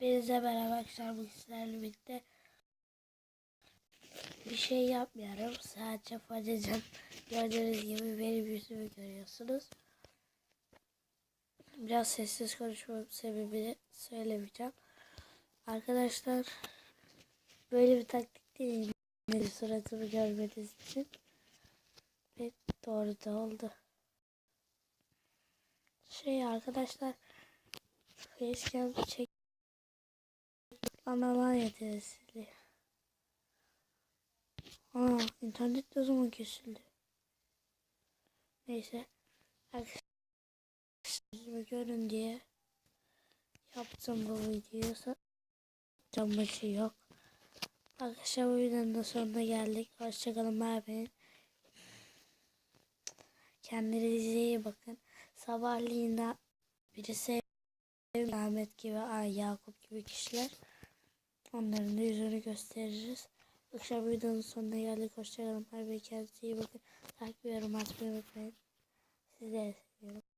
Hepinize merhaba arkadaşlar bu sizlerle birlikte bir şey yapmıyorum. Sadece facacan gördüğünüz gibi benim yüzümü görüyorsunuz. Biraz sessiz konuşmam sebebini söylemeyeceğim. Arkadaşlar böyle bir taktik değil. Benim suratımı görmeniz için. Ve doğru da oldu. Şey arkadaşlar Facecam çek Analar yeterli. Aa internet ne zaman kesildi? Neyse. Arkadaşlar görün diye yaptım bu videoyu. Can başı yok. Arkadaşlar bu videonun da sonuna geldik. Hoşçakalın. Bay. Kendinize iyi bakın. Sabahleyin de birisi Ahmet gibi, Ay Yakup gibi kişiler. Onların da yüzünü gösteririz. Akşam videonun sonuna geldik. Hoşçakalın. Bay bay. Kendinize iyi bakın. Takip ve yorum atmayı unutmayın. Sizleri seviyorum.